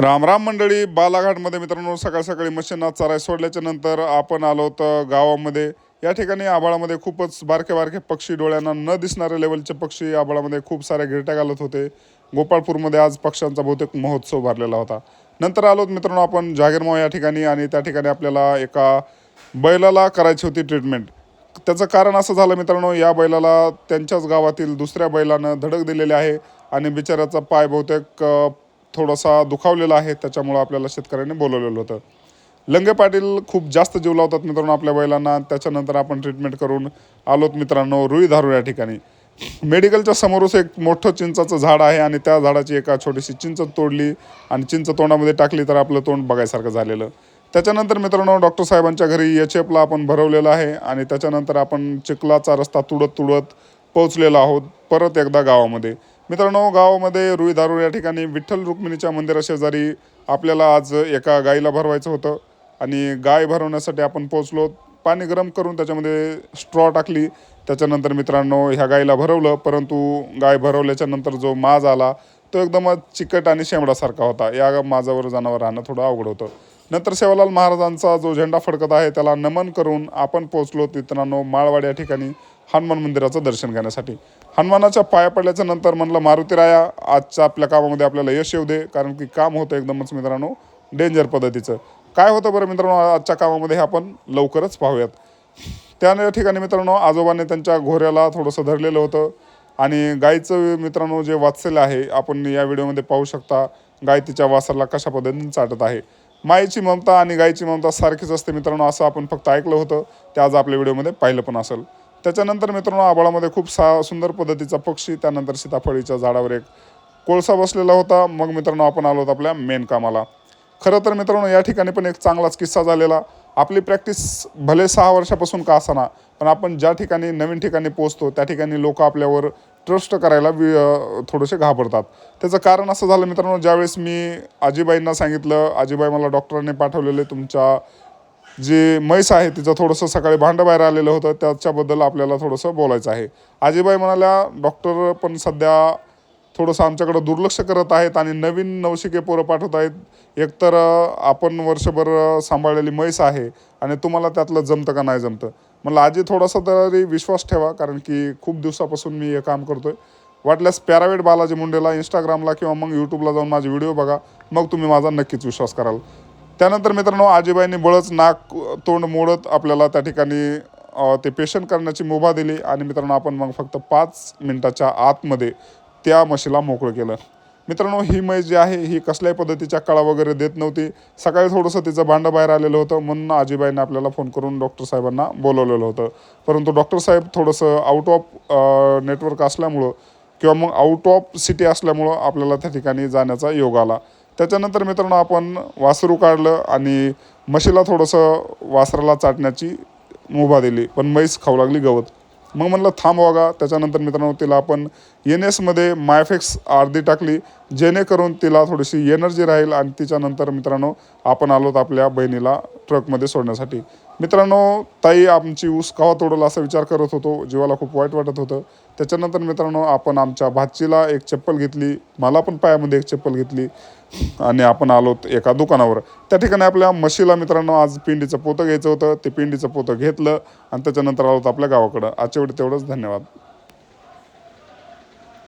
राम राम मंडळी बालाघाटमध्ये मित्रांनो सकाळ सकाळी मशींना चराय सोडल्याच्या नंतर आपण आलो होतं गावामध्ये. या ठिकाणी आभाळामध्ये खूपच बारके बारके पक्षी डोळ्यांना न दिसणारे लेवलचे पक्षी आभाळामध्ये खूप साऱ्या गिरट्या घालत होते. गोपाळपूरमध्ये आज पक्ष्यांचा बहुतेक महोत्सव भरलेला होता. नंतर आलो मित्रांनो आपण जागीरमाव या ठिकाणी आणि त्या ठिकाणी आपल्याला एका बैलाला करायची होती ट्रीटमेंट त्याचं कारण असं झालं मित्रांनो या बैलाला त्यांच्याच गावातील दुसऱ्या बैलानं धडक दिलेली आहे आणि बिचाऱ्याचा पाय बहुतेक थोडासा दुखावलेला आहे त्याच्यामुळं आपल्याला शेतकऱ्यांनी बोलवलेलं होतं. लंगे पाटील खूप जास्त जीव लावतात मित्रांनो आपल्या बैलांना. त्याच्यानंतर आपण ट्रीटमेंट करून आलोत मित्रांनो रुई धारू या ठिकाणी. मेडिकलच्या समोरच एक मोठं चिंचाचं झाड आहे आणि त्या झाडाची एका छोटीशी चिंच तोडली आणि चिंच तोंडामध्ये टाकली तर आपलं तोंड बघायसारखं झालेलं. त्याच्यानंतर मित्रांनो डॉक्टर साहेबांच्या घरी एच एफला आपण भरवलेलं आहे आणि त्याच्यानंतर आपण चिखलाचा रस्ता तुडत तुडत पोहोचलेलो आहोत परत एकदा गावामध्ये. मित्रांनो गावामध्ये रुई दारू या ठिकाणी विठ्ठल रुक्मिणीच्या मंदिराशेजारी आपल्याला आज एका गाईला भरवायचं होतं. आणि गाय भरवण्यासाठी आपण पोचलो पाणी गरम करून त्याच्यामध्ये स्ट्रॉ टाकली. त्याच्यानंतर मित्रांनो ह्या गाईला भरवलं. परंतु गाय भरवल्याच्या नंतर जो माज आला तो एकदमच चिकट आणि शेंबडासारखा होता. या माझावर जनावर राहणं थोडं अवघड होतं. नंतर सेवालाल महाराजांचा जो झेंडा फडकत आहे त्याला नमन करून आपण पोचलो मित्रांनो माळवाड या ठिकाणी हनुमान मंदिराचं दर्शन घेण्यासाठी. हनुमानाच्या पाया पडल्याच्या नंतर म्हणलं मारुतीराया आजच्या आपल्या कामामध्ये आपल्याला यश येऊ दे कारण की काम होतं एकदमच मित्रांनो डेंजर पद्धतीचं. काय होतं बरं मित्रांनो आजच्या कामामध्ये हे आपण लवकरच पाहूयात. त्या ठिकाणी मित्रांनो आजोबांनी त्यांच्या घोऱ्याला थोडंसं धरलेलं होतं. आणि गायीचं मित्रांनो जे वाचलेलं आहे आपण या व्हिडिओमध्ये पाहू शकता गाय तिच्या वासरला कशा पद्धतीने चाटत आहे. मायेची ममता आणि गायीची ममता सारखीच असते मित्रांनो असं आपण फक्त ऐकलं होतं. ते आज आपल्या व्हिडिओमध्ये पाहिलं पण असेल. त्याच्यानंतर मित्रांनो आबाळामध्ये खूप सा सुंदर पद्धतीचा पक्षी त्यानंतर सीताफळीच्या झाडावर एक कोळसा बसलेला होता. मग मित्रांनो आपण आलो होतो आपल्या मेन कामाला. खरं तर मित्रांनो या ठिकाणी पण एक चांगलाच किस्सा झालेला. आपली प्रॅक्टिस भले सहा वर्षापासून का असाना पण आपण ज्या ठिकाणी नवीन ठिकाणी पोहोचतो त्या ठिकाणी लोक आपल्यावर ट्रस्ट करायला वि थोडेसे घाबरतात. त्याचं कारण असं झालं मित्रांनो ज्यावेळेस मी आजीबाईंना सांगितलं आजीबाई मला डॉक्टरांनी पाठवलेले तुमच्या जे म्हैस आहे तिचं थोडंसं सकाळी भांडं बाहेर आलेलं होतं त्याच्याबद्दल आपल्याला थोडंसं बोलायचं आहे. आजीबाई म्हणाल्या डॉक्टर पण सध्या थोडंसं आमच्याकडं दुर्लक्ष करत आहेत आणि नवीन नवशिके पोरं पाठवत आहेत. एकतर आपण वर्षभर सांभाळलेली म्हैस आहे आणि तुम्हाला त्यातलं जमतं का नाही जमतं? म्हणलं आजी थोडासा तरी विश्वास ठेवा कारण की खूप दिवसापासून मी हे काम करतो आहे वाटल्यास पॅरावेट बालाजी मुंडेला इंस्टाग्रामला किंवा मग यूट्यूबला जाऊन माझे व्हिडिओ बघा. मग तुम्ही माझा नक्कीच विश्वास कराल. त्यानंतर मित्रांनो आजीबाईंनी बळच नाक तोंड मोडत आपल्याला त्या ठिकाणी ते पेशंट करण्याची मुभा दिली आणि मित्रांनो आपण मग फक्त पाच मिनटाच्या आतमध्ये त्या म्हशीला मोकळं केलं. मित्रांनो ही म्हैस जी आहे ही कसल्याही पद्धतीच्या कळा वगैरे देत नव्हती. सकाळी थोडंसं तिचं भांडं बाहेर आलेलं होतं. म्हणून आजीबाईंनी आपल्याला फोन करून डॉक्टर साहेबांना बोलवलेलं होतं. परंतु डॉक्टर साहेब थोडंसं आउट ऑफ नेटवर्क असल्यामुळं किंवा मग आउट ऑफ सिटी असल्यामुळं आपल्याला त्या ठिकाणी जाण्याचा योग आला. त्याच्यानंतर मित्रांनो आपण वासरू काढलं आणि म्हशीला थोडंसं वासराला चाटण्याची मुभा दिली पण म्हैस खाऊ लागली गवत. मग म्हणलं थांब वागा त्याच्यानंतर मित्रांनो तिला आपण एन एसमध्ये मायफेक्स अर्धी टाकली जेणेकरून तिला थोडीशी एनर्जी राहील आणि तिच्यानंतर मित्रांनो आपण आलोत आपल्या बहिणीला ट्रकमध्ये सोडण्यासाठी. मित्रांनो ताई आमची ऊस कवा तोडला असा विचार करत होतो जीवाला खूप वाईट वाटत होतं. त्याच्यानंतर मित्रांनो आपण आमच्या भाचीला एक चप्पल घेतली. मला पण पायामध्ये एक चप्पल घेतली. आणि आपण आलोत एका दुकानावर. त्या ठिकाणी आपल्या म्हशीला मित्रांनो आज पिंडीचं पोतं घ्यायचं होतं. ते पिंडीचं पोतं घेतलं आणि त्याच्यानंतर आलो आपल्या गावाकडं. आजच्या वेळी तेवढंच धन्यवाद.